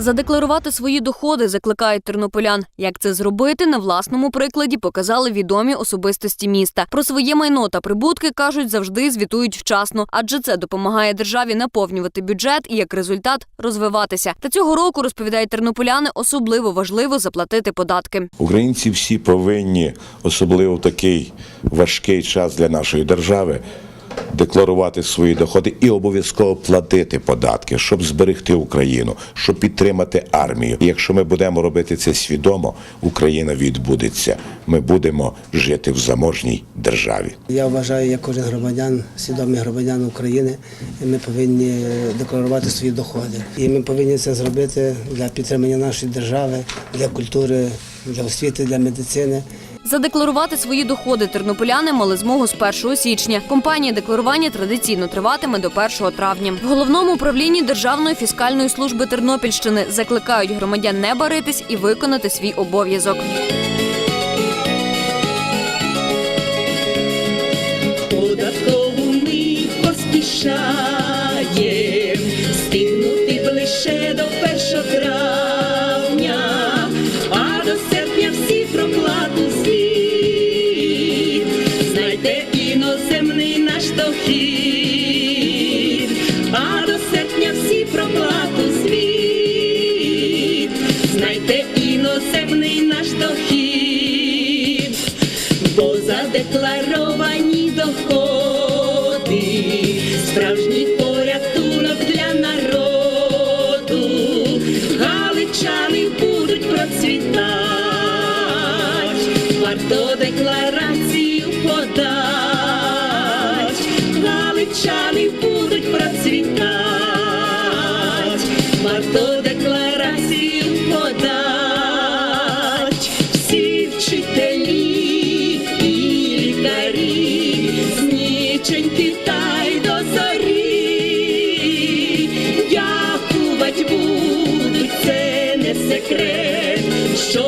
Задекларувати свої доходи закликають тернополян. Як це зробити, на власному прикладі показали відомі особистості міста. Про своє майно та прибутки кажуть, завжди звітують вчасно, адже це допомагає державі наповнювати бюджет і як результат розвиватися. Та цього року розповідають тернополяни, особливо важливо заплатити податки. Українці всі повинні, особливо в такий важкий час для нашої держави, декларувати свої доходи і обов'язково платити податки, щоб зберегти Україну, щоб підтримати армію. І якщо ми будемо робити це свідомо, Україна відбудеться. Ми будемо жити в заможній державі. Я вважаю, як кожен громадян, свідомий громадян України, ми повинні декларувати свої доходи. І ми повинні це зробити для підтримання нашої держави, для культури, для освіти, для медицини. Задекларувати свої доходи тернополяни мали змогу з 1 січня. Компанія декларування традиційно триватиме до 1 травня. В головному управлінні Державної фіскальної служби Тернопільщини закликають громадян не баритись і виконати свій обов'язок. податковий поспішає Знайте іноземний наш дохід, а до серпня всі проплату слід. Знайте іноземний наш дохід бо задекларовані доходи, справжній порятунок для народу, галичани будуть процвітати, варто декларацію Вінничани будуть процвітать, варто декларацію подать, всі вчителі і лікарі, зніченьки та й до зарі. дякувать будуть, це не секрет. що